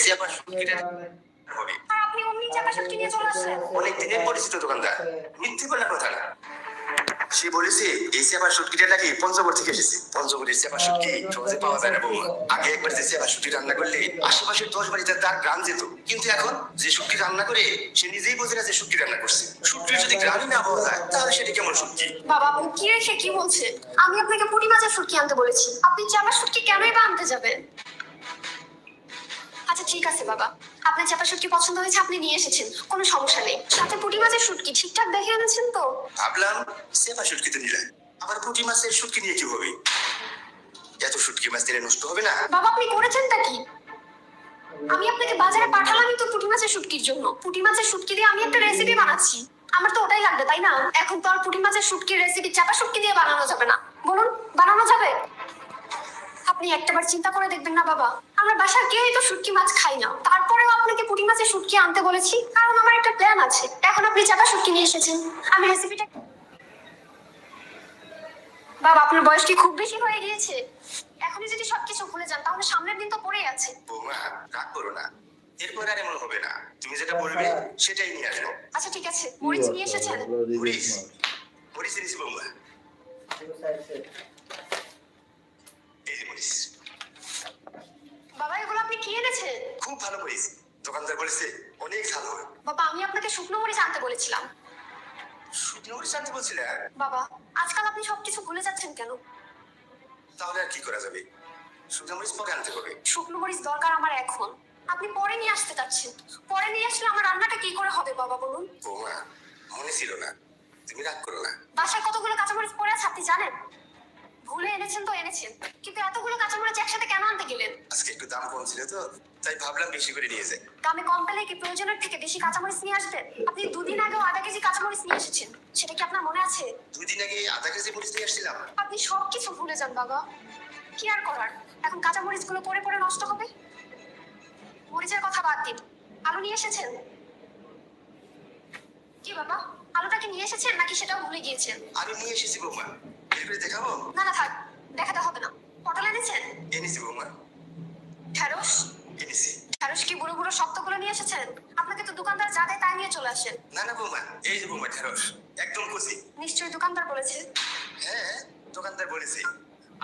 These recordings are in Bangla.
এসে আবার শুটকিটা হবে। আর আপনি অমনি চাকা শুটকি নিয়ে চলে আসছেন? অনেক দিনের পরিচিত দোকানদার। মিথ্যে বলার কথা না। সে বলেছে এই সেবার শুটকিটা নাকি পঞ্চগড় থেকে এসেছে। পঞ্চগড়ের সেবার শুটকি সহজে পাওয়া যায় না বৌমা আগে একবার যে সেবার শুটকি রান্না করলে আশেপাশের দশ বাড়িতে তার গ্রাম যেত। কিন্তু এখন যে শুটকি রান্না করে সে নিজেই বোঝে না যে শুটকি রান্না করছে। শুটকির যদি গ্রামই না পাওয়া যায় তাহলে সেটি কেমন শুটকি বাবা আপনি কি রেখে কি বলছে আমি আপনাকে পুঁটি মাছের শুটকি আনতে বলেছি। আপনি চাপা শুটকি কেনই বা আনতে যাবেন? আচ্ছা ঠিক আছে বাবা। আপনার চাপা শুটকি পছন্দ হয়েছে আপনি নিয়ে এসেছেন। কোনো সমস্যা নেই। সাথে পুঁটি মাছের শুটকি ঠিকঠাক দেখে এনেছেন তো? ভাবলাম সেবা শুটকি তো নিলাম আবার পুঁটি মাছের শুটকি নিয়ে কি হবে? এত শুটকি মাছ দিলে নষ্ট হবে না? বাবা আপনি করেছেনটা কি? আমি আপনাকে বাজারে পাঠালামই তো পুঁটি মাছের শুটকির জন্য। পুঁটি মাছের শুটকি দিয়ে আমি একটা রেসিপি বানাচ্ছি। আমার তো ওটাই লাগবে তাই না? এখন তো আর পুঁটি মাছের শুটকির রেসিপি চাপা শুটকি দিয়ে বানানো যাবে না। বলুন বানানো যাবে? আপনি একটাবার চিন্তা করে দেখবেন না বাবা। আমরা বাসার কেউই তো শুটকি মাছ খাই না। তারপরেও আপনাকে পুঁটি মাছের শুটকি আনতে বলেছি। কারণ আমার একটা প্ল্যান আছে। এখন আপনি চাপা শুটকি নিয়ে এসেছেন। আমি রেসিপিটা বাবা আপনার বয়স কি খুব বেশি হয়ে গিয়েছে? এখনই যদি সবকিছু ভুলে যান তাহলে সামনের দিন তো পড়েই আছে। বৌমা রাগ করো না। এরপর আর এমন হবে না। তুমি যেটা বলবে সেটাই নিয়ে আসব। আচ্ছা ঠিক আছে। মরিচ নিয়ে এসেছেন? মরিচ। মরিচ এনেছি বৌমা। এই যে বাবা এগুলো আপনি কি এনেছেন? খুব ভালো মরিচ দোকানদার বলেছে অনেক ভালো বাবা আমি আপনাকে শুকনো মরিচ আনতে বলেছিলাম। শুকনো মরিচ আনতে বলছিলে? বাবা আজকাল আপনি সবকিছু ভুলে যাচ্ছেন কেন? তাহলে আর কি করা যাবে? শুকনো মরিচ পরে আনতে হবে। শুকনো মরিচ দরকার আমার এখন। আপনি পরে নিয়ে আসতে চাচ্ছেন। পরে নিয়ে আসলে আমার রান্নাটা কি করে হবে বাবা বলুন? বৌমা মনে ছিল না। তুমি রাগ করো না। বাসায় কতগুলো কাঁচামরিচ পড়ে আছে আপনি জানেন? ভুলে এনেছেন তো এনেছেন। কিন্তু এতগুলো কাঁচামরিচ একসাথে কেন আনতে গেলেন? আজকে একটু দাম কম ছিল তো তাই ভাবলাম বেশি করে নিয়ে যাই। দামে কম পেলে কি প্রয়োজনের থেকে বেশি কাঁচামরিচ নিয়ে আসবেন আপনি দুদিন আগেও আধা কেজি কাঁচামরিচ নিয়ে এসেছেন। সেটা কি আপনার মনে আছে? দুই দিন আগে আধা কেজি মরিচ নিয়ে আসছিলাম। আপনি সব কিছু ভুলে যান বাবা। কি আর করার? এখন কাঁচা মরিচগুলো পরে পরে নষ্ট হবে? মরিচের কথা বাদ দিন। আলু নিয়ে এসেছেন? কি বাবা? আলুটা কি নিয়ে এসেছেন নাকি সেটাও ভুলে গিয়েছেন? আমি নিয়ে এসেছি বৌমা। করে দেখাবো? না না থাক দেখাতে হবে না। পটল এনেছেন? এনেছি বৌমা। ঢ্যাঁড়স? এনেছি। ঢ্যাঁড়স কি বুড়ো বুড়ো শক্তগুলো নিয়ে এসেছেন? আপনাকে তো দোকানদার যা দেয় তাই নিয়ে চলে আসেন। না না বৌমা এই যে বৌমা ঢেঁড়স একদম কচি। নিশ্চয়ই দোকানদার বলেছে। হ্যাঁ দোকানদার বলেছে।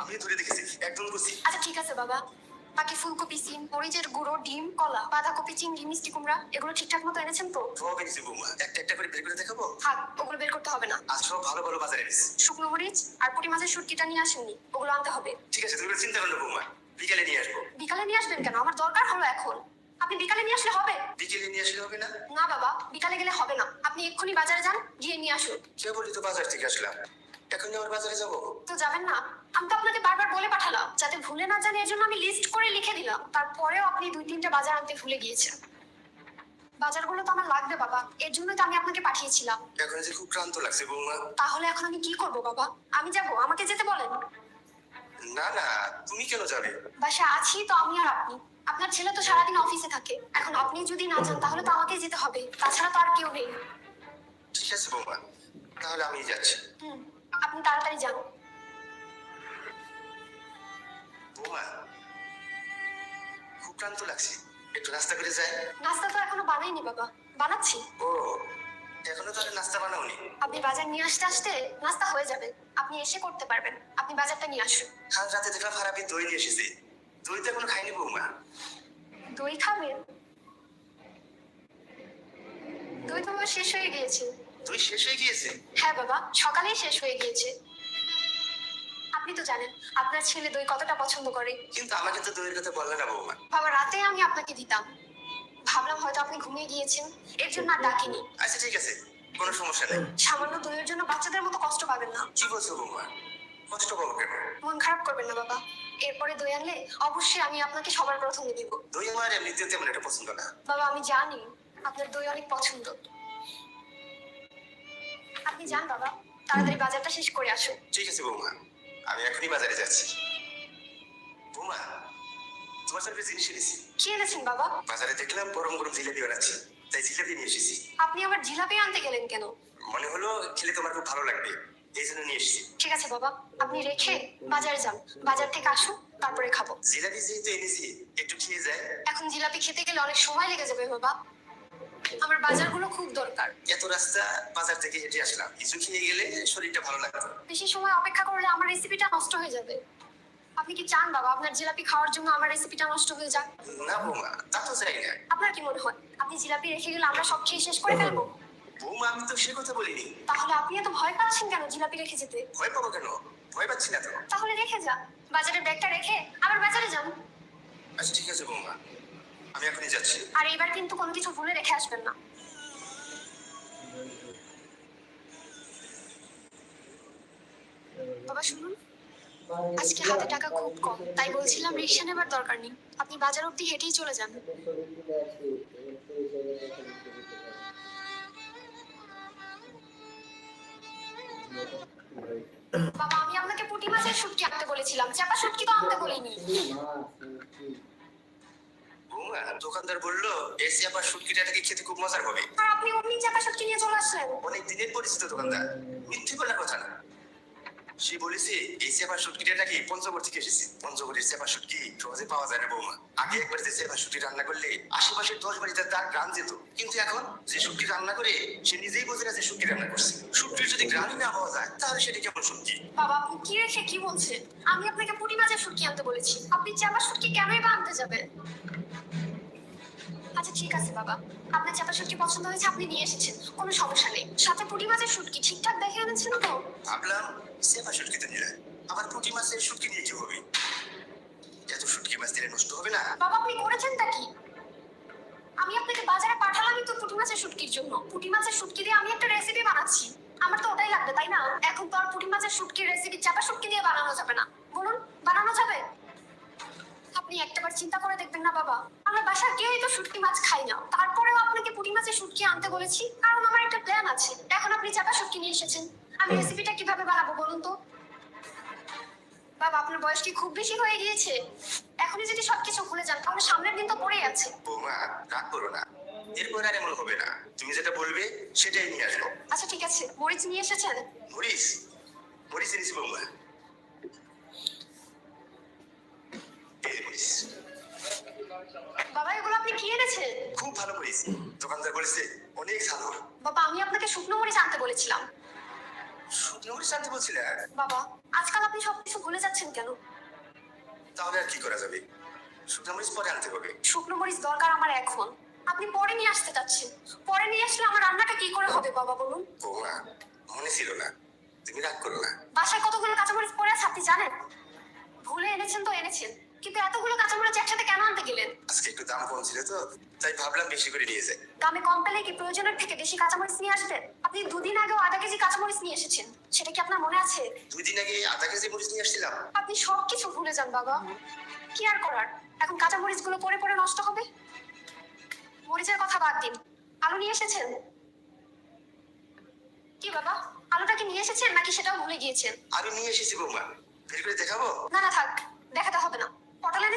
আমি ধরে দেখেছি একদম কচি। আচ্ছা ঠিক আছে বাবা। বাকি ফুলকপি সিম মরিচের গুঁড়ো ডিম কলা বাঁধাকপি চিংড়ি মিষ্টি কুমড়া এগুলো ঠিকঠাক মতো এনেছেন তো? সব এনেছি বৌমা। একটা একটা করে বের করে দেখাবো? থাক ওগুলো বের করতে হবে না। আজ সব ভালো ভালো বাজারে এনেছি। শুকনো মরিচ আর পুঁটি মাছের শুটকিটা নিয়ে আসেননি ওগুলো আনতে হবে। ঠিক আছে তুমি চিন্তা করো বৌমা। বিকেলে নিয়ে আসব। বিকালে নিয়ে আসবেন কেন? আমার দরকার হলো এখন। আপনি বিকালে নিয়ে আসলে হবে? বিকেলে নিয়ে আসলে হবে না? না বাবা বিকালে গেলে হবে না। আপনি এক্ষুনি বাজারে যান গিয়ে নিয়ে আসুন। কে বলি তো বাজার থেকে আসলাম। এখন আবার বাজারে যাব? তো যাবেন না। আমি তো আপনাকে বারবার বলে পাঠালাম যাতে ভুলে না জানি এর জন্য আমি লিস্ট করে লিখে দিলাম। তারপরেও আপনি দুই তিনটা বাজার আনতে ভুলে গিয়েছেন। বাজারগুলো তো আমার লাগবে বাবা এর জন্যই তো আমি আপনাকে পাঠিয়েছিলাম। এখন যে খুব ক্লান্ত লাগছে বৌমা। তাহলে এখন আমি কি করব বাবা? আমি যাব আমাকে যেতে বলেন। না না তুমি কেন যাবে? বাসা আছি তো আমি আর আপনি। আপনার ছেলে তো সারাদিন অফিসে থাকে। এখন আপনি যদি না যান তাহলে তো আমাকে যেতে হবে। তাছাড়া তো আর কেউ নেই। ঠিক আছে বৌমা তাহলে আমি যাচ্ছি। হুম আপনি তাড়াতাড়ি যান। বৌমা খুব ক্লান্ত লাগছে। একটু নাস্তা করে যাই। নাস্তা তো এখনও বানাইনি বাবা বানাচ্ছি। ও এখনও তাহলে নাস্তা বানাওনি। আপনি বাজার নিয়ে আসতে আসতে নাস্তা হয়ে যাবে আপনি এসে করতে পারবেন আপনি বাজারটা নিয়ে আসুন। কাল রাতে দেখলাম ফারাবি দই নিয়ে এসেছে। দই তো এখনও খাইনি বৌমা। দই খাবেন দই তো বাবা শেষ হয়ে গিয়েছে। দই শেষ হয়ে গিয়েছে? হ্যাঁ বাবা সকালেই শেষ হয়ে গিয়েছে। আপনি তো জানেন আপনার ছেলে দই কতটা পছন্দ করে। কিন্তু আমাকে তো দইয়ের কথা বললে না বৌমা। বাবা রাতে আমি আপনাকে দিতাম। ভাবলাম হয়তো আপনি ঘুমিয়ে গিয়েছেন। এর জন্য আর ডাকিনি। আচ্ছা ঠিক আছে। কোনো সমস্যা নেই। সামান্য দইয়ের জন্য বাচ্চাদের মতো কষ্ট পাবেন না। কি বলছো বৌমা? কষ্ট পাবো কেন? মন খারাপ করবেন না বাবা। এরপরে দই আনলে অবশ্যই আমি আপনাকে সবার প্রথমে দিব। দই আমার এমনিতে তেমন একটা পছন্দ না। বাবা আমি জানি আপনার দই অনেক পছন্দ। আপনি যান বাবা। তাড়াতাড়ি বাজারটা শেষ করে আসুন। ঠিক আছে বৌমা। আমি এখনই বাজারে যাচ্ছি। বৌমা তোমার সাথে জিনিস এনেছি। কি এনেছেন বাবা? বাজারে দেখলাম গরম গরম জিলাপি বানাচ্ছি। তাই জিলাপি নিয়ে এসেছি। আপনি আবার জিলাপি আনতে গেলেন কেন? মনে হলো খেলে তোমার খুব ভালো লাগবে। এই জন্য নিয়ে এসেছি। ঠিক আছে বাবা আপনি রেখে বাজারে যান। বাজার থেকে আসুন তারপরে খাব। জিলাপি যেহেতু এনেছি একটু খেয়ে যায় এখন জিলাপি খেতে গেলে অনেক সময় লেগে যাবে বাবা। আমার বাজারগুলো খুব দরকার। এত রাস্তা বাজার থেকে হেঁটে আসলাম কিছু খেয়ে গেলে শরীরটা ভালো লাগতো বেশি সময় অপেক্ষা করলে আমার রেসিপিটা নষ্ট হয়ে যাবে। আপনি কি চান বাবা? আপনার জিলাপি খাওয়ার জন্য আমার রেসিপিটা নষ্ট হয়ে যাক? না বৌমা তা তো চাই না। আপনার কি মনে হয়? আপনি জিলাপি রেখে গেলে আমরা সব খেয়ে শেষ করে ফেলব? বৌমা আমি তো সে কথা বলিনি। তাহলে আপনি এত ভয় পাচ্ছেন কেন জিলাপি রেখে যেতে? ভয় পাবো কেন? ভয় পাচ্ছি না তো। তাহলে রেখে যা। বাজারের ব্যাগটা রেখে আবার বাজারে যান। আচ্ছা ঠিক আছে বৌমা। আমি এখনই যাচ্ছি। আর এবার কিন্তু কোনো কিছু ভুলে রেখে আসবেন না। বাবা, শুনুন। আজকে হাতে টাকা খুব কম, তাই বলছিলাম রিক্সা নেবার দরকার নেই। আপনি বাজার অব্দি হেঁটেই চলে যান। বাবা, আমি আপনাকে পুঁটি মাছের শুটকি আনতে বলেছিলাম। চাপা শুটকি তো আনতে বলিনি। দোকানদার বলল এসে আবার শুটকিটাকে খেতে খুব মজার হবে। আর আপনি অমনি চাপা শুটকি নিয়ে চলে আসলেন। অনেক দিনের পরিচিত দোকানদার। মিথ্যে বলার কথা না। সে বলেছে এই সেবা শুটকিটা নাকি পঞ্চগড় থেকে এসেছে। পঞ্চগড়ের সেবা শুটকি সহজে পাওয়া যায় না বৌমা। আগে একবার যে সেবা শুটকি রান্না করলে আশেপাশের দশ বাড়িতে তার গ্রাম যেত। কিন্তু এখন যে শুটকি রান্না করে সে নিজেই বোঝে না যে শুটকি রান্না করছে। শুটকির যদি গ্রামই না পাওয়া যায় তাহলে সেটা কেমন শুটকি বাবা আপনি কি রেখে কি বলছেন আমি আপনাকে পুঁটি মাছের শুটকি আনতে বলেছি। আপনি চাপা শুটকি কেনই বা আনতে যাবেন? আচ্ছা ঠিক আছে বাবা। আপনার চাপা শুটকি পছন্দ হয়েছে আপনি নিয়ে এসেছেন। কোনো সমস্যা নেই। সাথে পুঁটি মাছের শুটকি ঠিকঠাক দেখে এনেছেন তো? ভাবলাম সেবা শুটকি তো নিলাম আবার পুঁটি মাছের শুটকি নিয়ে কি হবে? এত শুটকি মাছ দিলে নষ্ট হবে না? বাবা আপনি করেছেনটা কি? আমি আপনাকে বাজারে পাঠালামই তো পুঁটি মাছের শুটকির জন্য। পুঁটি মাছের শুটকি দিয়ে আমি একটা রেসিপি বানাচ্ছি। আমার তো ওটাই লাগবে তাই না? এখন তো আর পুঁটি মাছের শুটকির রেসিপি চাপা শুটকি দিয়ে বানানো যাবে না। বলুন বানানো যাবে? আপনি একটাবার চিন্তা করে দেখবেন না বাবা। আমরা বাসার কেউই তো শুটকি মাছ খাই না। তারপরেও আপনাকে পুঁটি মাছের শুটকি আনতে বলেছি। কারণ আমার একটা প্ল্যান আছে। এখন আপনি চাপা শুটকি নিয়ে এসেছেন। আমি রেসিপিটা কীভাবে বানাবো বলুন তো? বাবা আপনার বয়স কি খুব বেশি হয়ে গিয়েছে? এখনই যদি সবকিছু ভুলে যান তাহলে সামনের দিন তো পড়েই আছে। বৌমা রাগ করো না। এরপর আর এমন হবে না। তুমি যেটা বলবে সেটাই নিয়ে আসব। আচ্ছা ঠিক আছে। মরিচ নিয়ে এসেছেন? মরিচ? মরিস এনেছি বৌমা। বাবা এগুলো আপনি কি এনেছেন? খুব ভালো মরিস দোকানদার বলেছে অনেক ভালো বাবা আমি আপনাকে শুকনো মরিচ আনতে বলেছিলাম। শুকনো মরিচ আনতে বলছিলে? বাবা আজকাল আপনি সবকিছু ভুলে যাচ্ছেন কেন? তাহলে আর কি করা যাবে? শুকনো মরিচ পরে আনতে হবে। শুকনো মরিচ দরকার আমার এখন। আপনি পরে নিয়ে আসতে চাচ্ছেন। পরে নিয়ে আসলে আমার রান্নাটা কি করে হবে বাবা বলুন? বৌমা মনে ছিল না। তুমি রাগ করো না। বাসায় কতগুলো কাঁচামরিচ পরে আছে আপনি জানেন? ভুলে এনেছেন তো এনেছেন। কিন্তু এতগুলো কাঁচামরিচ একসাথে কেন আনতে গেলেন? আজকে একটু দাম কম ছিল তো তাই ভাবলাম বেশি করে নিয়ে যাই। দামে কম পেলে কি প্রয়োজনের থেকে বেশি কাঁচামরিচ নিয়ে আসবেন আপনি দুদিন আগেও আধা কেজি কাঁচামরিচ নিয়ে এসেছেন সেটা কি আপনার মনে আছে? দুই দিন আগে আধা কেজি মরিচ নিয়ে আসছিলাম। আপনি সবকিছু ভুলে যান বাবা। কি আর করার? এখন কাঁচা মরিচগুলো পরে পরে নষ্ট হবে? মরিচের কথা বাদ দিন। আলু নিয়ে এসেছেন? কি বাবা আলুটা কি নিয়ে এসেছেন নাকি সেটাও ভুলে গিয়েছেন? আমি নিয়ে এসেছি বৌমা বের করে দেখাবো? না না থাক দেখাতে হবে না।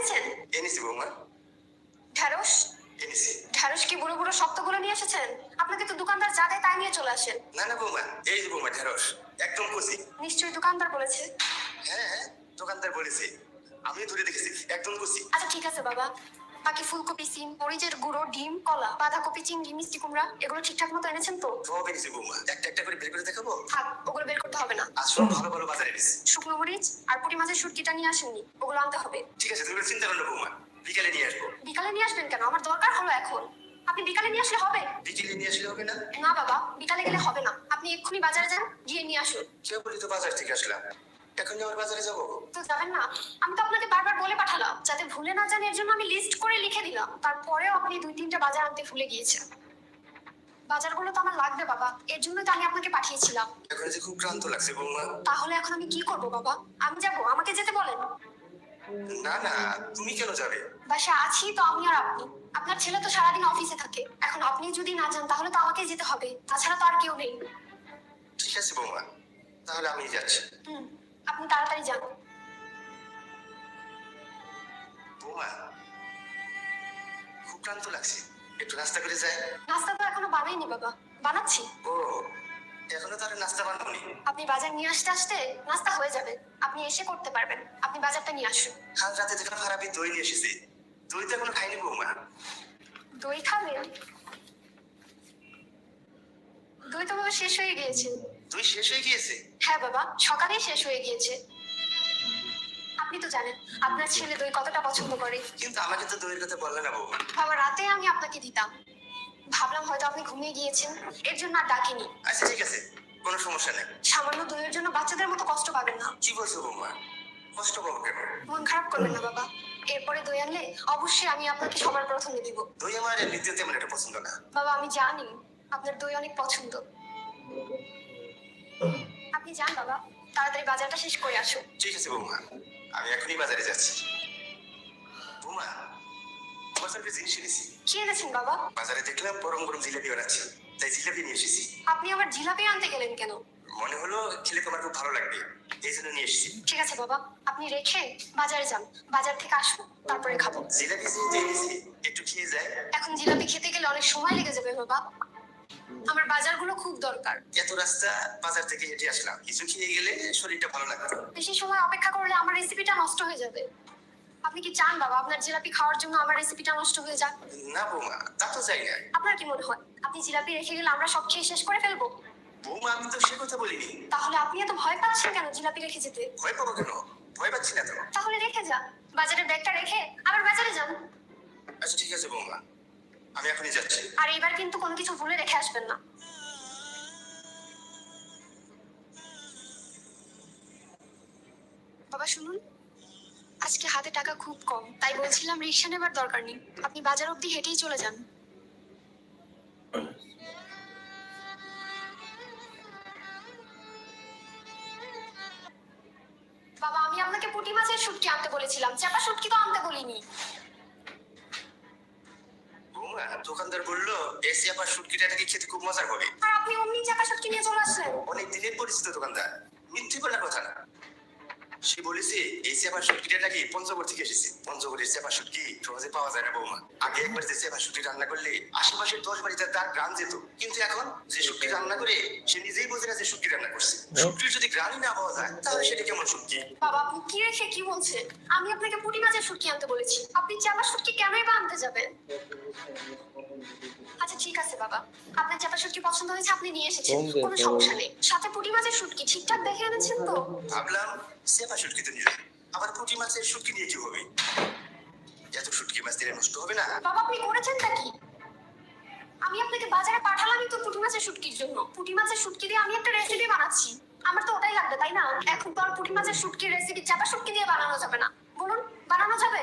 এনেছেন এনেছি বৌমা। ঢ্যাঁড়স? এনেছি। ঢ্যাঁড়স কি বুড়ো বুড়ো শক্তগুলো নিয়ে এসেছেন? আপনাকে তো দোকানদার যা দেয় তাই নিয়ে চলে আসেন। না না বৌমা এই যে বৌমা ঢেঁড়স একদম কচি। নিশ্চয়ই দোকানদার বলেছে। হ্যাঁ হ্যাঁ দোকানদার বলেছে। আমি ধরে দেখেছি একদম কচি। আচ্ছা ঠিক আছে বাবা। বাকি ফুলকপি সিম মরিচের গুঁড়ো ডিম কলা বাঁধাকপি চিংড়ি মিষ্টি কুমড়া এগুলো ঠিকঠাক মতো এনেছেন তো? সব এনেছি বৌমা। একটা একটা করে বের করে দেখাবো? থাক ওগুলো বের করতে হবে না। আজ ভালো ভালো বাজারে এনেছি শুকনো মরিচ আর পুঁটি মাছের শুটকিটা নিয়ে আসেননি ওগুলো আনতে হবে। ঠিক আছে তুমি চিন্তা করো বৌমা। বিকালে নিয়ে আসব। বিকালে নিয়ে আসবেন কেন? আমার দরকার হলো এখন। আপনি বিকালে নিয়ে আসলে হবে? বিকেলে নিয়ে আসলে হবে না? না বাবা বিকালে গেলে হবে না। আপনি এক্ষুনি বাজারে যান গিয়ে নিয়ে আসুন। সে বলি তো বাজার থেকে আসলাম। এখন আবার বাজারে যাব? তো যাবেন না আমি তো আপনাকে বারবার বলে পাঠালাম যাতে ভুলে না যান এর জন্য আমি লিস্ট করে লিখে দিলাম। তারপরেও আপনি দুই তিনটা বাজার আনতে ভুলে গিয়েছেন। বাজারগুলো তো আমার লাগবে বাবা এর জন্য তো আমি আপনাকে পাঠিয়েছিলাম। এখন যে খুব ক্লান্ত লাগছে বৌমা। তাহলে এখন আমি কি করব বাবা? আমি যাব? আমাকে যেতে বলেন। না না তুমি কেন যাবে? বাসা আছি তো আমি আর আপনি। আপনার ছেলে তো সারাদিন অফিসে থাকে। এখন আপনি যদি না যান তাহলে তো আমাকে যেতে হবে। তাছাড়া তো আর কেউ নেই। ঠিক আছে বৌমা। তাহলে আমি যাচ্ছি। হুম। আপনি তাড়াতাড়ি যান। বৌমা খুব ক্লান্ত লাগছে। একটু নাস্তা করে যায় নাস্তা তো এখনও বানাইনি বাবা বানাচ্ছি। ও এখনও তার নাস্তা আপনি বাজার নিয়ে আসতে আসতে নাস্তা হয়ে যাবে আপনি এসে করতে পারবেন। আপনি বাজারটা নিয়ে আসুন। কাল রাতে খারাপই দই নিয়ে এসেছি। দই তো এখনও খাইনি বৌমা। দই খাবেন? দই তো বাবা শেষ হয়ে গিয়েছে। দই শেষ হয়ে গিয়েছে? হ্যাঁ বাবা সকালেই শেষ হয়ে গিয়েছে। আপনি তো জানেন আপনার ছেলে দই কতটা পছন্দ করে। কিন্তু আমাকে তো দইয়ের কথা বললে না বৌমা বাবা রাতে আমি আপনাকে দিতাম। ভাবলাম হয়তো আপনি ঘুমিয়ে গিয়েছেন। এর জন্য আর ডাকিনি। আচ্ছা ঠিক আছে। কোনো সমস্যা নেই। সামান্য দইয়ের জন্য বাচ্চাদের মতো কষ্ট পাবেন না। কি বলছো বৌমা? কষ্ট পাবো কেন? মন খারাপ করবেন না বাবা। এরপরে দই আনলে অবশ্যই আমি আপনাকে সবার প্রথমে দিব। দই আমার এমনিতে তেমন একটা পছন্দ না। বাবা আমি জানি আপনার দই অনেক পছন্দ। আপনি যান বাবা তাড়াতাড়ি বাজারটা শেষ করে আসুন। ঠিক আছে বৌমা আমি এখনই বাজারে যাচ্ছি। বৌমা তোমার একটা জিনিস এনেছি। কি এনেছেন বাবা? বাজারে দেখলাম গরম গরম জিলাপি বানাচ্ছে তাই জিলাপি নিয়ে এসেছি। আপনি আবার জিলাপি আনতে গেলেন কেন? মনে হলো খেলে তোমার খুব ভালো লাগবে এই জন্য নিয়ে এসেছি। ঠিক আছে বাবা আপনি রেখে বাজারে যান বাজার থেকে আসুন তারপরে খাব। জিলাপি একটু খেয়ে যায়। এখন জিলাপি খেতে গেলে অনেক সময় লেগে যাবে বাবা। আমার বাজারগুলো খুব দরকার। এত রাস্তা বাজার থেকে হেঁটে আসলাম কিছু খেয়ে গেলে শরীরটা ভালো লাগতো বেশি সময় অপেক্ষা করলে আমার রেসিপিটা নষ্ট হয়ে যাবে। আপনি কি চান বাবা? আপনার জিলাপি খাওয়ার জন্য আমার রেসিপিটা নষ্ট হয়ে যাক? না বৌমা তা তো চাই না। আপনার কি মনে হয়? আপনি জিলাপি রেখে গেলে আমরা সব খেয়ে শেষ করে ফেলব? বৌমা আমি তো সে কথা বলিনি। তাহলে আপনি এত ভয় পাচ্ছেন কেন জিলাপি রেখে যেতে? ভয় পাবো কেন? ভয় পাচ্ছি না তো। তাহলে রেখে যা। বাজারে ব্যাগটা রেখে আবার বাজারে যান। আচ্ছা ঠিক আছে বৌমা। আমি এখনই যাচ্ছি। আর এবার কিন্তু কোনো কিছু ভুলে রেখে আসবেন না। বাবা, শুনুন। আজকে হাতে টাকা খুব কম, তাই বলছিলাম রিক্সা নেবার দরকার নেই। আপনি বাজার অবধি হেঁটেই চলে যান। বাবা, আমি আপনাকে পুঁটি মাছের শুটকি আনতে বলেছিলাম। চাপা শুটকি তো আনতে বলিনি। বৌমা দোকানদার বলল এসি আবার শুটকিটা নাকি খেতে খুব মজার হবে। আর আপনি অমনি চাপা শুটকি নিয়ে চলে আসলেন? অনেক দিনের পরিচিত দোকানদার মিথ্যে বলার কথা না। সে বলেছে, এই চেপা শুটকিটা নাকি পঞ্চগড় থেকে এসেছে। পঞ্চগড়ের চেপা শুটকি সহজে পাওয়া যায় না বৌমা। আগে একবার যে চেপা শুটকি রান্না করলে আশেপাশের দশ বাড়িতে তার গ্রাম যেত। কিন্তু এখন যে শুটকি রান্না করে, সে নিজেই বোঝে না যে শুটকি রান্না করছে। শুটকির যদি গ্রামই না পাওয়া যায়, তাহলে সেটা কেমন শুটকি বাবা, আপনি কি রেখে কি বলছেন আমি আপনাকে পুঁটি মাছের শুটকি আনতে বলেছি। আপনি চাপা শুটকি কেনই বা আনতে যাবেন? আচ্ছা ঠিক আছে বাবা। আপনার চাপা শুটকি পছন্দ হয়েছে? আপনি নিয়ে এসেছেন। কোনো সমস্যা নেই। সাথে পুঁটি মাছের শুটকি ঠিকঠাক দেখে এনেছেন তো? ভাবলাম চেপা শুটকি তো নিলাম আবার পুঁটি মাছের শুটকি নিয়ে কি হবে? এত শুটকি মাছ দিলে নষ্ট হবে না? বাবা আপনি করেছেনটা কি? আমি আপনাকে বাজারে পাঠালামই তো পুঁটি মাছের শুটকির জন্য। পুঁটি মাছের শুটকি দিয়ে আমি একটা রেসিপি বানাচ্ছি। আমার তো ওটাই লাগবে তাই না? এখন তো আর পুঁটি মাছের শুটকির রেসিপি চাপা শুটকি দিয়ে বানানো যাবে না। বলুন বানানো যাবে?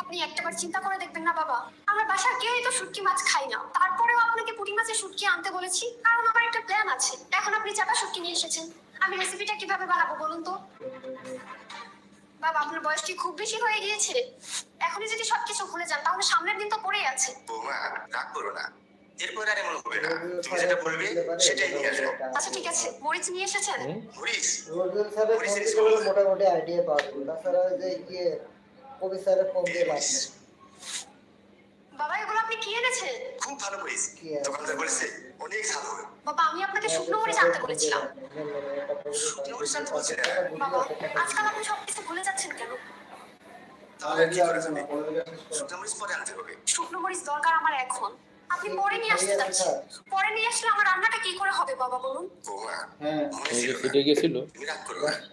আপনি একটাবার চিন্তা করে দেখবেন না বাবা। আমার বাসার কেউই তো শুটকি মাছ খাই না। তারপরেও আপনাকে পুঁটি মাছের শুটকি আনতে বলেছি। কারণ আমার একটা প্ল্যান আছে। এখন আপনি চাপা শুটকি নিয়ে এসেছেন। আমি রেসিপিটা কীভাবে বানাবো বলুন তো? বাবা আপনার বয়স কি খুব বেশি হয়ে গিয়েছে? এখনই যদি সবকিছু ভুলে যান তাহলে সামনের দিন তো পড়েই আছে। বৌমা রাগ করো না। এরপর আর এমন হবে না। তুমি যেটা বলবে সেটাই নিয়ে আসব। আচ্ছা ঠিক আছে। মরিচ নিয়ে এসেছেন? দিলে মোটামুটি আইডিয়া পাওয়া যাবে। তাছাড়া যে ইয়ে স্যারের ফোন দিয়ে বাবা এগুলো আপনি কি এনেছেন? খুব ভালো মরিস দোকানদার বলেছে অনেক হবে। বাবা আমি আপনাকে শুকনো মরিচ আনতে বলেছিলাম। শুকনো মরিচ আনতে বলছে বাবা আজকাল আপনি সবকিছু ভুলে যাচ্ছেন কেন? তাহলে কি করে তুমি শুকনো মরিচ পরে আনতে হবে। শুকনো মরিচ দরকার আমার এখন। আপনি পরে নিয়ে আসতে যাচ্ছেন পরে নিয়ে আসলে আমার রান্নাটা কি করে হবে বাবা বলুন? হ্যাঁ। ফিটে গেছিল।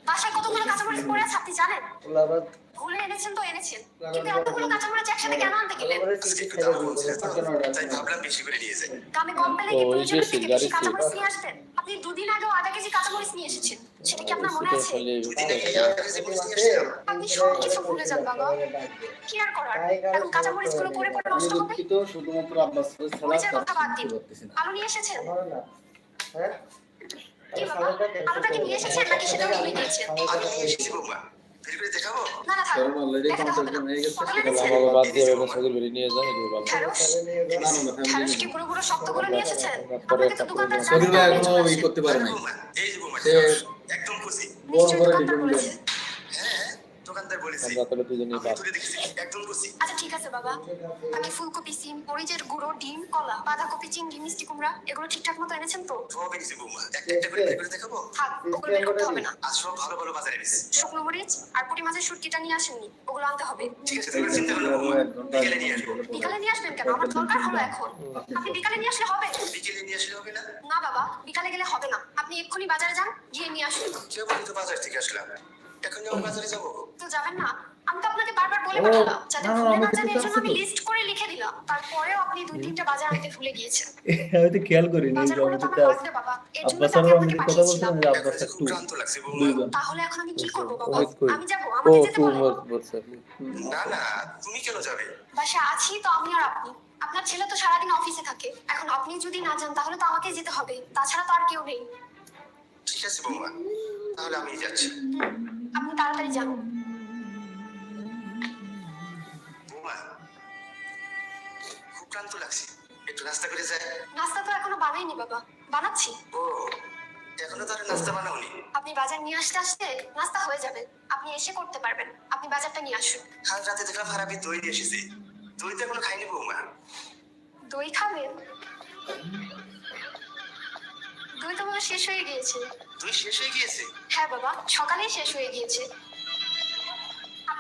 বাসায় কতগুলো কাঁচামরিচ পড়ে আছে আপনি জানেন? ভুলে এনেছেন তো এনেছেন। কিন্তু এতগুলো কাঁচামরিচ একসাথে কেন আনতে গেলেন? তাই ভাবলাম বেশি করে নিয়ে যাই। দামে কম পেলে কি থেকে বেশি কাঁচামরিচ নিয়ে আসবেন আপনি দুদিন আগেও আধা কেজি কাঁচামরিচ নিয়ে এসেছেন। সেটা কি আপনার মনে আছে। আপনি সব কিছু ভুলে যান বাবা। কি আর করার? এখন কাঁচামরিচগুলো পরে পরে নষ্ট হবে। শুধুমাত্র আপনার কথা বাদ দিন। আলু নিয়ে এসেছেন? হ্যাঁ? কি বাবা? আলুটা নিয়ে এসেছেন নাকি সেটাও ভুলে গিয়েছেন আমি নিয়ে এসেছি বৌমা। না না কারণ অলরেডি দেখাতে হবে হয়ে গেছে বাদ দিয়ে এবার বেরিয়ে নিয়ে যান এগুলো ভালো না না না তারপরে না, এখনও ই করতে পারে নাই ঢেঁড়স, একদম খুশি। বড় বড় ডিপেন্ডেন্ট দোকানদার বলেছে। আমরা তাহলে দুজনেই আমি বাদ। তুলে দেখছি একদম খুশি আচ্ছা ঠিক আছে বাবা। আমি ফুলকপি সিম মরিচের গুঁড়ো ডিম কলা বাঁধাকপি চিংড়ি মিষ্টি কুমড়া এগুলো ঠিকঠাক মতো এনেছেন তো? সব এনেছি বৌমা। একটা একটা করে বের করে দেখাবো? থাক ওগুলো বের করতে হবে না। আজ সব ভালো ভালো বাজারে এনেছি শুকনো মরিচ আর পুঁটি মাছের শুটকিটা নিয়ে আসেননি ওগুলো আনতে হবে। ঠিক আছে তুমি চিন্তা করো বৌমা। বিকেলে নিয়ে আসব। বিকালে নিয়ে আসবেন কেন? আমার দরকার হলো এখন। আপনি বিকালে নিয়ে আসলে হবে। বিকেলে নিয়ে আসলে হবে না? না বাবা বিকালে গেলে হবে না। আপনি এক্ষুনি বাজারে যান গিয়ে নিয়ে আসুন। বলি তো বাজার থেকে আসলাম? এখন আমি বাজারে যাব তো যাবেন না। আমি তো আপনাকে বারবার বলে পাঠালাম যাতে না, না, ভুলে না যান তো এর জন্য আমি লিস্ট করে লিখে দিলাম। তারপরেও আপনি দুই তিনটা বাজার আনতে ভুলে গিয়েছেন। আমি তো খেয়াল করিনি এই বাজারগুলো তো বাবা। এর জন্য আমি আমি আপনাকে কথা বলছিলাম যে আব্বাস একটু তাহলে এখন আমি কি করব বাবা? আমি যাব আমাকে যেতে তুই বলো না না তুমি কেন যাবে? বাসা আছি তো আমি আর আপনি। আপনার ছেলে তো সারাদিন অফিসে থাকে। এখন আপনি যদি না যান তাহলে তো আমাকে যেতে হবে। তাছাড়া তো আর কেউ নেই। ঠিক আছে বৌমা তাহলে আমি যাচ্ছি। আপনি তাড়াতাড়ি যান। ক্লান্ত লাগছে। একটু নাস্তা করে যায় নাস্তা তো এখনও বানাইনি বাবা। বানাচ্ছি। ও এখনও তার নাস্তা বানাওনি? আপনি বাজার নিয়ে আসতে আসতে নাস্তা হয়ে যাবে। আপনি এসে করতে পারবেন। আপনি বাজারটা নিয়ে আসুন। কাল রাতে দেখলাম হারাবি দই দিয়ে এসেছি। দই তো এখনও খাইনি বৌমা। দই খাবেন দই তো শেষ হয়ে গিয়েছে। দই শেষ হয়ে গিয়েছে? হ্যাঁ বাবা সকালেই শেষ হয়ে গিয়েছে।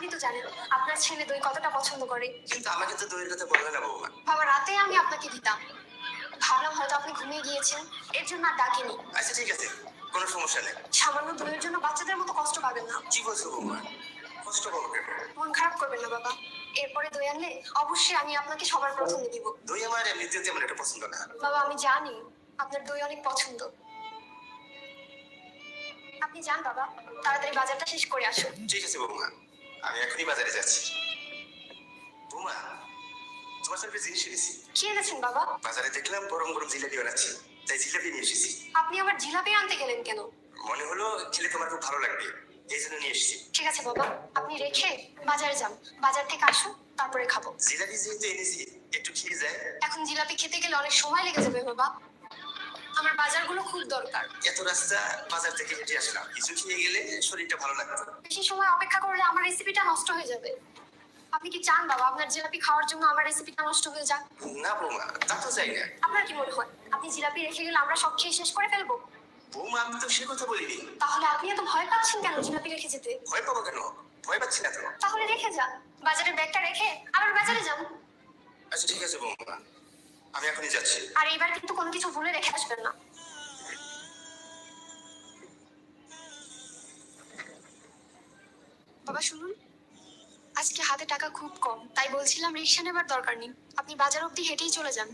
আপনি তো জানেন আপনার ছেলে দই কতটা পছন্দ করে। কিন্তু আমাকে তো দইয়ের কথা বলবে না বৌমা। বাবা রাতে আমি আপনাকে দিতাম। ভাবলাম হয়তো আপনি ঘুমিয়ে গিয়েছেন। এর জন্য আর ডাকিনি। আচ্ছা ঠিক আছে। কোনো সমস্যা নেই। সামান্য দইয়ের জন্য বাচ্চাদের মতো কষ্ট পাবেন না। কি বলছো বৌমা? কষ্ট পাবো কেন? মন খারাপ করবেন না বাবা। এরপরে দই আনলে অবশ্যই আমি আপনাকে সবার প্রথমে দিব। দই আমার এমনিতে তেমন একটা পছন্দ না। বাবা আমি জানি আপনার দই অনেক পছন্দ। আপনি যান বাবা। তাড়াতাড়ি বাজারটা শেষ করে আসুন। ঠিক আছে বৌমা। আমি এখনই বাজারে যাচ্ছি। বৌমা তোমার সাথে জিনিস এনেছি। কি এনেছেন বাবা? বাজারে দেখলাম গরম গরম জিলাপি বানাচ্ছে তাই জিলাপি নিয়ে এসেছি। আপনি আবার জিলাপি আনতে গেলেন কেন? মনে হলো খেলে তোমার খুব ভালো লাগবে এই জন্য নিয়ে এসেছি। ঠিক আছে বাবা আপনি রেখে বাজারে যান। বাজার থেকে আসুন তারপরে খাব। জিলাপি যেহেতু এনেছি একটু খেয়ে যায়। এখন জিলাপি খেতে গেলে অনেক সময় লেগে যাবে বাবা। আমার বাজারগুলো খুব দরকার। এত রাস্তা বাজার থেকে হেঁটে আসলাম। কিছু খেয়ে গেলে শরীরটা ভালো লাগতো বেশি সময় অপেক্ষা করলে আমার রেসিপিটা নষ্ট হয়ে যাবে। আপনি কি চান বাবা? আপনার জিলাপি খাওয়ার জন্য আমার রেসিপিটা নষ্ট হয়ে যাক। না বৌমা তা তো চাই না। আপনার কি মনে হয়? আপনি জিলাপি রেখে গেলে আমরা সব খেয়ে শেষ করে ফেলব? বৌমা আমি তো সে কথা বলিনি। তাহলে আপনি এত ভয় পাচ্ছেন কেন জিলাপি রেখে যেতে? ভয় পাবো কেন? ভয় পাচ্ছি না তো। তাহলে রেখে যান বাজারের ব্যাগটা রেখে আবার বাজারে যাব আচ্ছা ঠিক আছে বৌমা। আমি এখনই যাচ্ছি। আর এবার কিন্তু কোনো কিছু ভুলে রেখে আসবেন না। বাবা, শুনুন। আজকে হাতে টাকা খুব কম, তাই বলছিলাম রিক্সা নেবার দরকার নেই। আপনি বাজার অবধি হেঁটেই চলে যান।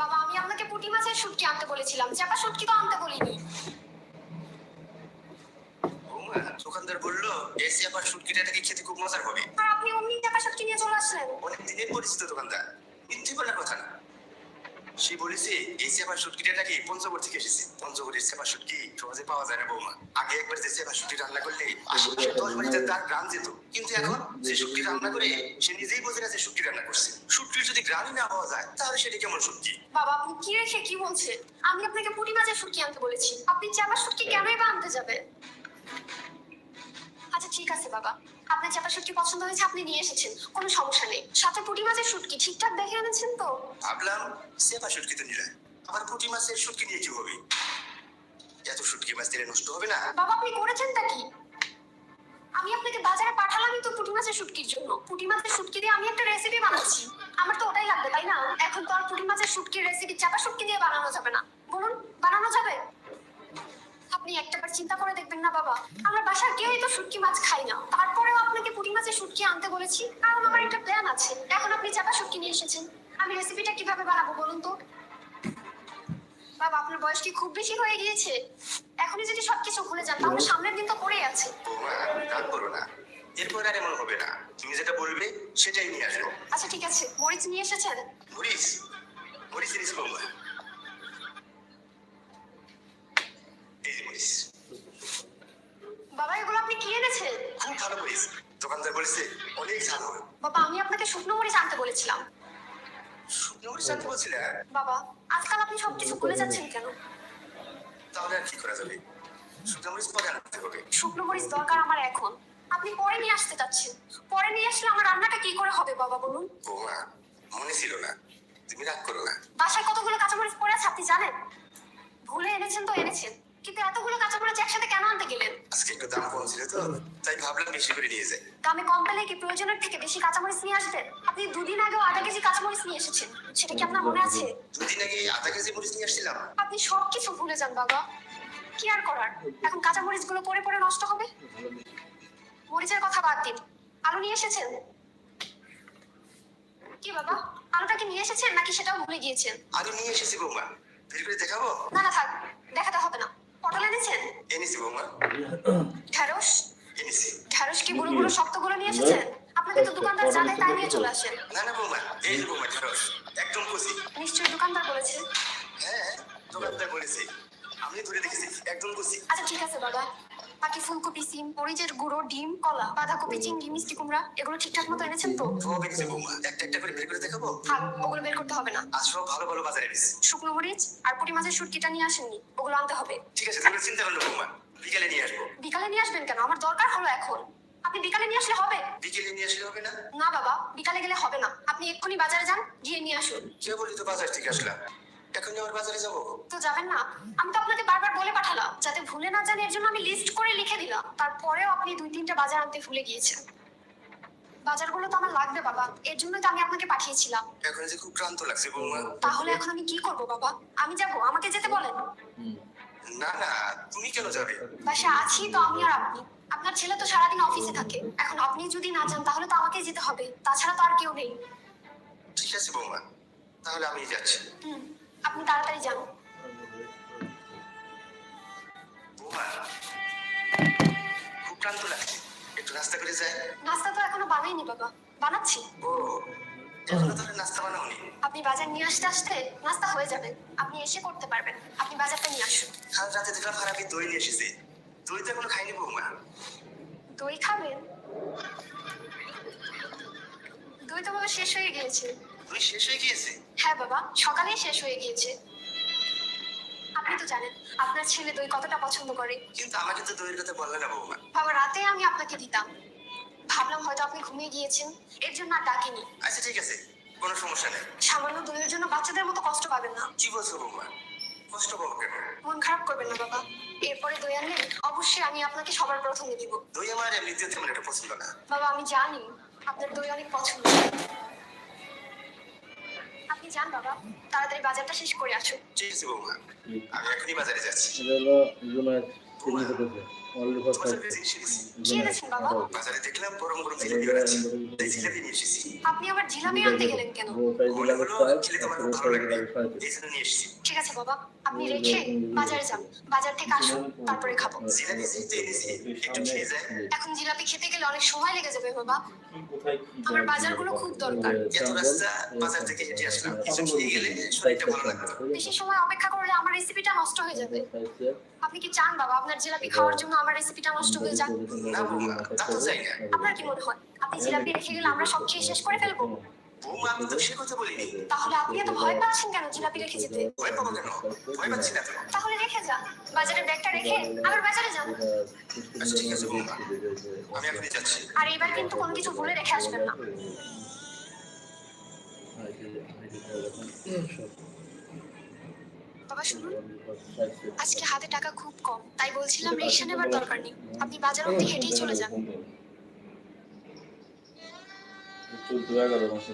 বাবা, আমি আপনাকে পুঁটি মাছের শুটকি আনতে বলেছিলাম। চাপা শুটকি তো আনতে বলিনি বৌমা দোকানদার বলল শুটকিটা নাকি খেতে খুব মজার হবে। আর আপনি অমনি চাপা শুটকি নিয়ে চলে আসলেন? অনেক দিনের পরিচিত দোকানদার। মিথ্যে বলার কথা না। সে বলেছে এই সেবার শুটকিটা নাকি পঞ্চগড় থেকে এসেছে। পঞ্চগড়ের সেবার শুটকি সহজে পাওয়া যায় না বৌমা। আগে একবার যে শুটকি রান্না করলে আশেপাশে দশ তার গ্রাম যেত। কিন্তু এখন যে শুটকি রান্না করে সে নিজেই বোঝে না যে শুটকি রান্না করছে। শুটকির যদি গ্রামই না পাওয়া যায় তাহলে সেটা কেমন শুটকি বাবা আপনি কি রেখে কি বলছেন? আমি আপনাকে পুঁটি মাছের শুটকি আনতে বলেছি। আপনি চাপা শুটকি কেনই বা আনতে যাবেন? আচ্ছা ঠিক আছে বাবা। আপনার চাপা শুটকি পছন্দ হয়েছে আপনি নিয়ে এসেছেন। কোনো সমস্যা নেই। সাথে পুঁটি মাছের শুটকি ঠিকঠাক দেখে এনেছেন তো? ভাবলাম সেবা শুটকি তো নিলাম আবার পুঁটি মাছের শুটকি নিয়ে কি হবে? এত শুটকি মাছ দিলে নষ্ট হবে না? বাবা আপনি করেছেনটা কি? আমি আপনাকে বাজারে পাঠালামই তো পুঁটি মাছের শুটকির জন্য। পুঁটি মাছের শুটকি দিয়ে আমি একটা রেসিপি বানাচ্ছি। আমার তো ওটাই লাগবে তাই না? এখন তো আর পুঁটি মাছের শুটকির রেসিপি চাপা শুটকি দিয়ে বানানো যাবে না। বলুন বানানো যাবে? আপনি একটাবার চিন্তা করে দেখবেন না বাবা। আমার বাসার কেউই তো শুটকি মাছ খাই না। তারপরেও আপনাকে পুঁটি মাছের শুটকি আনতে বলেছি। কারণ আমার একটা প্ল্যান আছে। এখন আপনি চাপা শুটকি নিয়ে এসেছেন। আমি রেসিপিটা কীভাবে বানাবো বলুন তো? বাবা আপনার বয়স কি খুব বেশি হয়ে গিয়েছে? এখনই যদি সবকিছু ভুলে যান তাহলে সামনের দিন তো পড়েই আছে। রাগ করো না। এরপর আর এমন হবে না। তুমি যেটা বলবে সেটাই নিয়ে আসব। আচ্ছা ঠিক আছে। মরিচ নিয়ে এসেছেন? মরিস মরিস এনেছি বাবা এগুলো আপনি কি এনেছেন? খুব ভালো মরিস দোকানদার বলেছে অনেক ঝাল বাবা আমি আপনাকে শুকনো মরিচ আনতে বলেছিলাম। শুকনো মরিচ আনতে বলছিলে? বাবা আজকাল আপনি সবকিছু ভুলে যাচ্ছেন কেন? তাহলে আর কি করা যাবে? শুকনো মরিচ পরে আনতে হবে। শুকনো মরিচ দরকার আমার এখন। আপনি পরে নিয়ে আসতে চাচ্ছেন। পরে নিয়ে আসলে আমার রান্নাটা কি করে হবে বাবা বলুন? বৌমা মনে ছিল না। তুমি রাগ করো না। বাসায় কতগুলো কাঁচামরিচ পড়ে আছে আপনি জানেন? ভুলে এনেছেন তো এনেছেন। কিন্তু এতগুলো কাঁচামরিচ একসাথে কেন আনতে গেলেন? আজকে একটু দাম কম ছিল তো তাই ভাবলাম বেশি করে নিয়ে যাই। দামে কম পেলে কি প্রয়োজনের থেকে বেশি কাঁচামরিচ নিয়ে আসবেন আপনি দুদিন আগেও আধা কেজি কাঁচামরিচ নিয়ে এসেছেন। সেটা কি আপনার মনে আছে? দুদিন আগে আধা কেজি মরিচ নিয়ে আসছিলাম। আপনি সবকিছু ভুলে যান বাবা। কি আর করার? এখন কাঁচামরিচগুলো পরে পরে নষ্ট হবে। মরিচের কথা বাদ দিন। আলু নিয়ে এসেছেন? কি বাবা আলুটা কি নিয়ে এসেছেন নাকি সেটাও ভুলে গিয়েছেন? আলু নিয়ে এসেছি বৌমা। বের করে দেখাবো? না না থাক। দেখাতে হবে না। পটল এনেছেন? এনেছি বৌমা। ঢেঁড়স এনেছি। ঢেঁড়স কি গুলো গুলো শক্তগুলো নিয়ে এসেছেন? আপনাকে তো দোকানদার জানে তাই নিয়ে চলে আসেন। না না বৌমা এই বৌমা ঢেঁড়স একদম খুশি নিশ্চয়ই দোকানদার বলেছে। হ্যাঁ দোকানদার বলেছে। আমি ধরে দেখেছি একদম খুশি আচ্ছা ঠিক আছে বাবা। বাকি ফুলকপি সিম মরিচের গুঁড়ো ডিম কলা বাঁধাকপি চিংড়ি মিষ্টি কুমড়া এগুলো ঠিকঠাক মতো এনেছেন তো? সব এনেছি বৌমা। একটা একটা করে বের করে দেখাবো? থাক ওগুলো বের করতে হবে না। আজ সব ভালো ভালো বাজারে এনেছি। শুকনো মরিচ আর পুঁটি মাছের শুটকিটা নিয়ে আসেননি ওগুলো আনতে হবে। ঠিক আছে তুমি চিন্তা করল বৌমা বিকেলে নিয়ে আসব। বিকালে নিয়ে আসবেন কেন? আমার দরকার হলো এখন। আপনি বিকালে নিয়ে আসলে হবে? বিকেলে নিয়ে আসলে হবে না? না বাবা বিকালে গেলে হবে না। আপনি এক্ষুনি বাজারে যান গিয়ে নিয়ে আসুন। কে বলি তো বাজার থেকে আসলাম? এখন আবার বাজারে যাব? তো যাবেন না। আমি তো আপনাকে বারবার বলে পাঠালাম যাতে ভুলে না যান এর জন্য আমি লিস্ট করে লিখে দিলাম। তারপরেও আপনি দুই তিনটা বাজার আনতে ভুলে গিয়েছেন। বাজারগুলো তো আমার লাগবে বাবা এর জন্যই তো আমি আপনাকে পাঠিয়েছিলাম। এখন যে খুব ক্লান্ত লাগছে বৌমা। তাহলে এখন আমি কি করব বাবা? আমি যাব আমাকে যেতে বলেন। না না তুমি কেন যাবে? বাসা আছি তো আমি আর আপনি। আপনার ছেলে তো সারাদিন অফিসে থাকে। এখন আপনি যদি না যান তাহলে তো আমাকেই যেতে হবে। তাছাড়া তো আর কেউ নেই। ঠিক আছে বৌমা তাহলে আমি যাচ্ছি। হুম। আপনি তাড়াতাড়ি যান। খুব ক্লান্ত লাগছে। একটু নাস্তা করে যায় নাস্তা তো এখনও বানাইনি বাবা বানাচ্ছি। ও এখনও তাহলে নাস্তা বানাওনি আপনি বাজার নিয়ে আসতে আসতে নাস্তা হয়ে যাবে আপনি এসে করতে পারবেন। আপনি বাজারটা নিয়ে আসুন। কাল রাতে দেখলাম ফারাবি দই নিয়ে এসেছে। দই তো এখনও খাইনি বৌমা। দই খাবেন? দই তো বাবা শেষ হয়ে গিয়েছে। দই শেষ হয়ে গিয়েছে? হ্যাঁ বাবা সকালেই শেষ হয়ে গিয়েছে। আপনি তো জানেন আপনার ছেলে দই কতটা পছন্দ করে। কিন্তু আমাকে তো দইয়ের কথা বললে না বৌমা। বাবা রাতে আমি আপনাকে দিতাম। ভাবলাম হয়তো আপনি ঘুমিয়ে গিয়েছেন। এর জন্য আর ডাকিনি। আচ্ছা ঠিক আছে। কোনো সমস্যা নেই। সামান্য দইয়ের জন্য বাচ্চাদের মতো কষ্ট পাবেন না। কি বলছো বৌমা? কষ্ট পাবো কেন? মন খারাপ করবেন না বাবা। এরপরে দই আনলে অবশ্যই আমি আপনাকে সবার প্রথমে দিব। দই আমার এমনিতেও তেমন একটা পছন্দ না। বাবা আমি জানি আপনার দই অনেক পছন্দ। আপনি যান বাবা তাড়াতাড়ি বাজারটা শেষ করে আসুন। ঠিক আছে বৌমা। আমি এখনই বাজারে যাচ্ছি। এটা হলো বাজারে দেখলাম গরম গরম জিলাপি বানাচ্ছে তাই জিলাপি নিয়ে এসেছি। আপনি আবার জিলাপি আনতে গেলেন কেন? ওটাই দিলাম হলো ফাইভ খেলে তোমার তারপরে খুব ভালো লাগবে। সাড়ে সাড়ে এই জন্য নিয়ে এসেছি। ঠিক আছে বাবা আপনি রেখে বাজারে যান। বাজার থেকে আসুন তারপরে খাব। জিলাপি যেহেতু এনেছি। একটু খেয়ে যায়। এখন জিলাপি খেতে গেলে অনেক সময় লেগে যাবে বাবা। আমার বাজারগুলো খুব দরকার। এত রাস্তা বাজার থেকে হেঁটে আসলাম। কিছু খেয়ে গেলে শরীরটা ভালো লাগতো বেশি সময় অপেক্ষা করলে আমার রেসিপিটা নষ্ট হয়ে যাবে। আপনি কি চান বাবা? আপনার জিলাপি খাওয়ার জন্য আমার রেসিপিটা নষ্ট হয়ে যাক। না বৌমা তা তো চাই না। আপনার কি মনে হয়? আপনি জিলাপি রেখে গেলে আমরা সব খেয়ে শেষ করে ফেলব? বৌমা আমি তো সে কথা বলিনি। তাহলে আপনি এত ভয় পাচ্ছেন কেন জিলাপি রেখে যেতে? ভয় পাবো কেন? ভয় পাচ্ছি না তো তাহলে রেখে যান। বাজারের ব্যাগটা রেখে আবার বাজারে যান। আচ্ছা ঠিক আছে বৌমা। আমি এখনই যাচ্ছি। আর এবার কিন্তু কোনো কিছু ভুলে রেখে আসবেন না। বাবা শুনুন। আজকে হাতে টাকা খুব কম তাই বলছিলাম রিক্সা নেবার দরকার নেই। আপনি বাজার অব্দি হেঁটেই চলে যান। চোদ্দ এগারো মাসে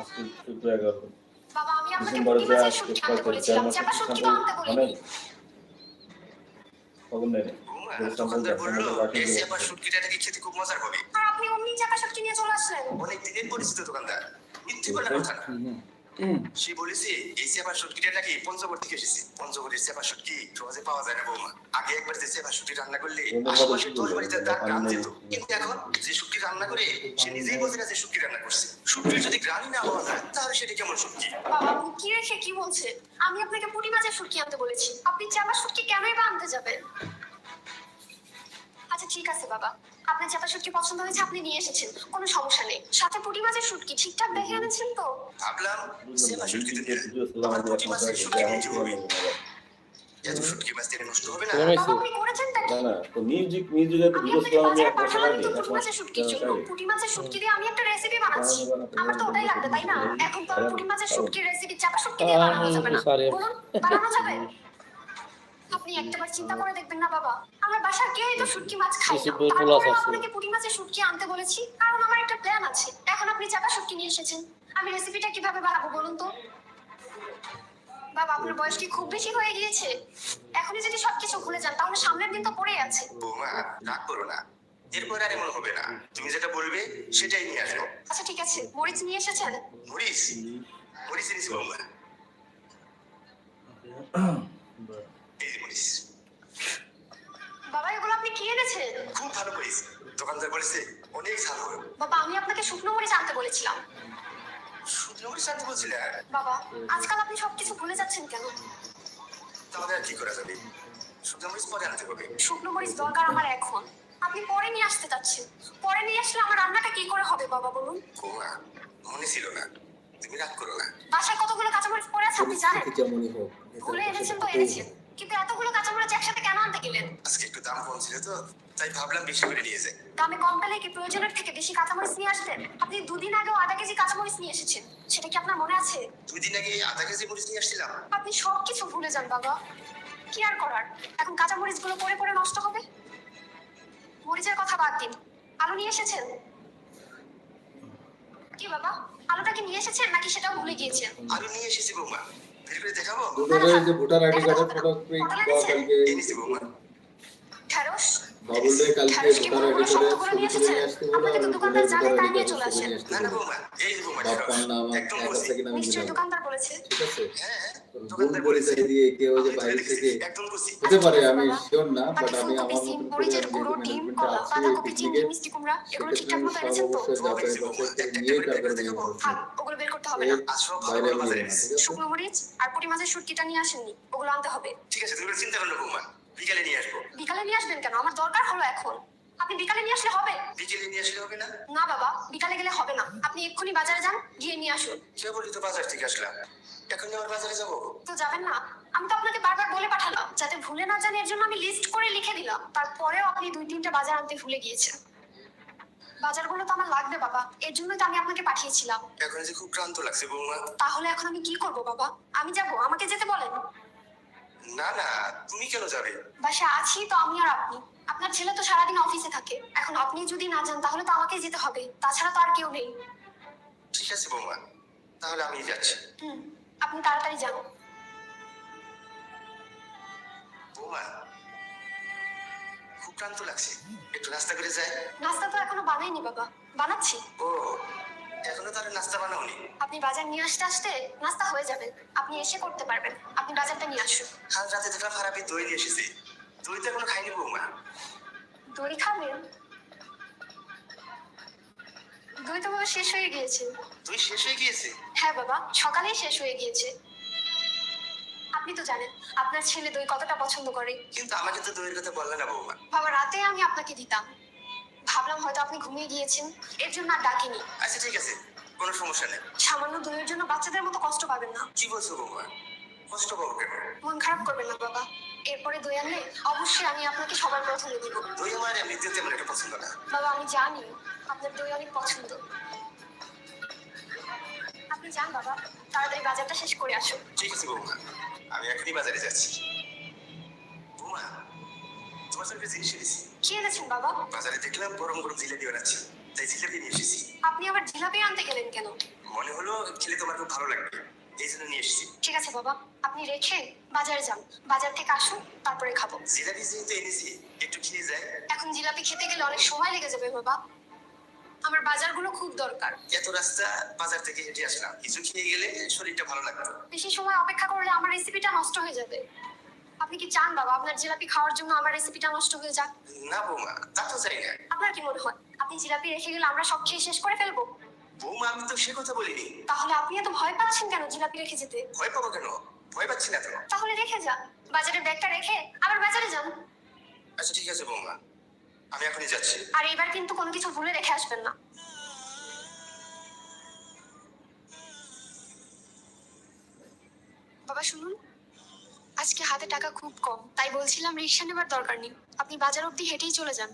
আজকে এগারো বাবা আমি আপনাকে আজকে বলেছিলাম বলিনি খবর নেই। আপনি অমনি চাপা শুটকি নিয়ে চলে আসলেন। অনেক দিনের পরিচিত দোকানদার। মিথ্যে বলার কথা না। সে বলেছে এই নাকি পঞ্চগড় থেকে এসেছে। পঞ্চগড়ের শুটকি সহজে পাওয়া যায় না বৌমা। আগে একবার যে রান্না করলে আশেপাশে তোর বাড়িতে তার গ্রাম যেত। কিন্তু এখন যে শুটকি রান্না করে সে নিজেই বলছে না যে শুটকি রান্না করছে। শুটকির যদি গ্রামই না পাওয়া যায় তাহলে সেটা কেমন শুটকি বাবা কি রেখে কি বলছে? আমি আপনাকে পুঁটি মাছের শুটকি আনতে বলেছি। আপনি চাপা শুটকি কেনই বা আনতে যাবেন? আচ্ছা ঠিক আছে বাবা। আপনার চাপা শুটকি পছন্দ হয়েছে আপনি নিয়ে এসেছেন। কোনো সমস্যা নেই। সাথে পুঁটি মাছের শুটকি। ঠিকঠাক দেখে এনেছেন তো? ভাবলাম সেবা শুটকি পুঁটি মাছের শুটকি হবে। এত শুটকি মাছ দিয়ে নষ্ট হবে না। বাবা আপনি করেছেনটা কি না না তো মিউজিক মিউজিকে তো আমি ভিডিও আপনাকে ছিল আমি এক মাস আগে তো এক পুঁটি মাস মাছের শুটকির জন্য। পুঁটি মাছের শুটকি দিয়ে আমি একটা রেসিপি বানাচ্ছি। আমার তো ওটাই লাগবে তাই না? এখন তো পুঁটি মাছের শুটকির রেসিপি চাপা শুটকি দিয়ে বানানো যাবে না। বলুন বানানো যাবে? আপনি একটাবার চিন্তা করে দেখবেন না বাবা। আমার বাসার কেউই তো শুটকি মাছ খায় না। তারপরে আপনাকে পুঁটি মাছের শুটকি আনতে বলেছি। কারণ আমার একটা প্ল্যান আছে। এখন আপনি চাপা শুটকি নিয়ে এসেছেন। আমি রেসিপিটা কীভাবে বানাবো বলুন তো? বাবা আপনার বয়স কি খুব বেশি হয়ে গিয়েছে? এখনই যদি সবকিছু ভুলে যান তাহলে সামনের দিন তো পড়েই আছে। বৌমা রাগ করো না। এরপর আর এমন হবে না। তুমি যেটা বলবে সেটাই নিয়ে আসব। আচ্ছা ঠিক আছে। মরিচ নিয়ে এসেছেন? মরিস মরিস এনেছি বৌমা। বাবা এগুলো আপনি কি এনেছেন? খুব ভালো মরিস দোকানদার বলেছে অনেক ভালো বাবা আমি আপনাকে শুকনো মরিচ আনতে বলেছিলাম। শুকনো মরিচ আনতে বলছিলে? বাবা আজকাল আপনি সবকিছু ভুলে যাচ্ছেন কেন? তাহলে কি করা যাবে? শুকনো মরিচ পরে আনতে হবে। শুকনো মরিচ দরকার আমার এখন। আপনি পরে নিয়ে আসতে চাচ্ছেন। পরে নিয়ে আসলে আমার রান্নাটা কি করে হবে বাবা বলুন? বৌমা মনে ছিল না। তুমি রাগ করো না। বাসায় কতগুলো কাঁচামরিচ পরে আছে আপনি জানেন? ভুলে এনেছেন তো এনেছেন। কিন্তু এতগুলো কাঁচামরিচ একসাথে কেন আনতে গেলেন? আজকে একটু দাম কম ছিল তো তাই ভাবলাম বেশি করে নিয়ে যাই। দামে কম পেলে কি প্রয়োজনের থেকে বেশি কাঁচামরিচ নিয়ে আসতেন? আপনি দুদিন আগেও আধা কেজি কাঁচামরিচ নিয়ে এসেছেন। সেটা কি আপনার মনে আছে? দুই দিন আগে আধা কেজি মরিচ নিয়ে আসছিলাম। আপনি সবকিছু ভুলে যান বাবা। কি আর করার? এখন কাঁচা মরিচগুলো পরে পরে নষ্ট হবে? মরিচের কথা বাদ দিন। আলু নিয়ে এসেছেন? কি বাবা আলুটা কি নিয়ে এসেছেন নাকি সেটাও ভুলে গিয়েছেন? আলু নিয়ে এসেছি বৌমা। করে ভোটার আইডি কার্ডের ফটো কালকে এনেছি বৌমা ঢেঁড়স কালকে ছবি তুলে আসতে বলো দোকানদার নিয়ে চলে আসেন বাপ্পার নাম এক বলেছে ঠিক আছে হ্যাঁ হ্যাঁ, ভুল দোকানদার পরিচয় বলেছে। দিয়ে কেউ যে বাইরে থেকে হতে পারে আমি শিওর না বাট আমার করে ম্যানেজমেন্টে আছি পিকনিকে সেক্ষেত্রে যাচাই বাছাই করে নিয়ে তারপরে নিয়ে ওগুলো বের করতে হবে না। বাইরে শুকনো মরিচ আর পুঁটি মাছের শুটকিটা নিয়ে আসেননি ওগুলো আনতে হবে ঠিক আছে তুমি চিন্তা করো না বৌমা বিকালে নিয়ে আসব। বিকালে নিয়ে আসবেন কেন? আমার দরকার হলো এখন। আপনি বিকালে নিয়ে আসলে হবে? বিকেলে নিয়ে আসলে হবে না? না বাবা বিকালে গেলে হবে না। আপনি এক্ষুনি বাজারে যান গিয়ে নিয়ে আসুন। সে বলি তো বাজার থেকে আসলাম। এখন আবার বাজারে যাব? তো যাবেন না। আমি তো আপনাকে বারবার বলে পাঠালাম যাতে ভুলে না যান এর জন্য আমি লিস্ট করে লিখে দিলাম। তারপরেও আপনি দুই তিনটা বাজার আনতে ভুলে গিয়েছেন। বাজারগুলো তো আমার লাগবে বাবা। এর জন্যই তো আমি আপনাকে পাঠিয়েছিলাম। এখন যে খুব ক্লান্ত লাগছে বৌমা। তাহলে এখন আমি কি করব বাবা? আমি যাব? আমাকে যেতে বলেন। না না তুমি কেন যাবে? বাসা আছি তো আমি আর আপনি। আপনার ছেলে তো সারাদিন অফিসে থাকে। এখন আপনি যদি না যান তাহলে তো আমাকে যেতে হবে। তাছাড়া তো আর কেউ নেই। ঠিক আছে বৌমা তাহলে আমি যাচ্ছি। হুম আপনি তাড়াতাড়ি যান। বৌমা খুব ক্লান্ত লাগছে। একটু নাস্তা করে যায় নাস্তা তো এখনও বানাইনি বাবা। বানাচ্ছি। ও এখনও নাস্তা বানাওনি। আপনি বাজার নিয়ে আসতে আসতে নাস্তা হয়ে যাবে। আপনি এসে করতে পারবেন। আপনি বাজারটা নিয়ে আসুন। কাল রাতে ফারাবি দই নিয়ে এসেছে। দই তো এখনও খাইনি বৌমা। দই খাবেন দই তো বাবা শেষ হয়ে গিয়েছে। দই শেষ হয়ে গিয়েছে? হ্যাঁ বাবা সকালেই শেষ হয়ে গিয়েছে। আপনি তো জানেন আপনার ছেলে দই কতটা পছন্দ করে। কিন্তু আমাকে তো দইয়ের কথা বললে না বৌমা। বাবা রাতে আমি আপনাকে দিতাম। ভাবলাম হয়তো আপনি ঘুমিয়ে গিয়েছেন। এর জন্য আর ডাকিনি। আচ্ছা ঠিক আছে। কোনো সমস্যা নেই। সামান্য দইয়ের জন্য বাচ্চাদের মতো কষ্ট পাবেন না। কি বলছো বৌমা কষ্ট পাবো কেন? মন খারাপ করবেন না বাবা। এরপরে দই আনলে অবশ্যই আমি আপনাকে সবার প্রথমে দিব। দই আমার এমনিতে তেমন একটা পছন্দ না। বাবা আমি জানি আপনার দই অনেক পছন্দ। আপনি যান বাবা তাড়াতাড়ি বাজারটা শেষ করে আসুন। ঠিক আছে বৌমা আমি এখনই বাজারে যাচ্ছি। একটা জিনিস এনেছি কি এনেছেন বাবা? বাজারে দেখলাম গরম গরম জিলাপি বানাচ্ছে। তাই জিলাপি নিয়ে এসেছি। আপনি আবার জিলাপি আনতে গেলেন কেন? মনে হলো খেলে তোমার খুব ভালো লাগবে। এই জন্য নিয়ে এসেছি। ঠিক আছে বাবা আপনি রেখে বাজারে যান। বাজার থেকে আসুন তারপরে খাব। জিলাপি যেহেতু এনেছি একটু খেয়ে যায় এখন জিলাপি খেতে গেলে অনেক সময় লেগে যাবে বাবা। আমার বাজারগুলো খুব দরকার। এত রাস্তা বাজার থেকে হেঁটে আসলাম। কিছু খেয়ে গেলে শরীরটা ভালো লাগতো বেশি সময় অপেক্ষা করলে আমার রেসিপিটা নষ্ট হয়ে যাবে। আপনি কি চান বাবা? আপনার জিলাপি খাওয়ার জন্য আমার রেসিপিটা নষ্ট হয়ে যাক। না বৌমা তা তো চাই না। আপনার কি মনে হয়? আপনি জিলাপি রেখে গেলে আমরা সব খেয়ে শেষ করে ফেলব? বৌমা আমি তো সে কথা বলিনি। তাহলে আপনি এত ভয় পাচ্ছেন কেন জিলাপি রেখে যেতে? ভয় পাবো কেন? ভয় পাচ্ছি না তো তাহলে রেখে যান। বাজারের ব্যাগটা রেখে আবার বাজারে যান। আচ্ছা ঠিক আছে বৌমা। আমি এখনই যাচ্ছি। আর এবার কিন্তু কোনো কিছু ভুলে রেখে আসবেন না। বাবা শুনুন। আজকে হাতে টাকা খুব কম, তাই বলছিলাম রিক্সা নেবার দরকার নেই। আপনি বাজার অব্দি হেঁটেই চলে যান।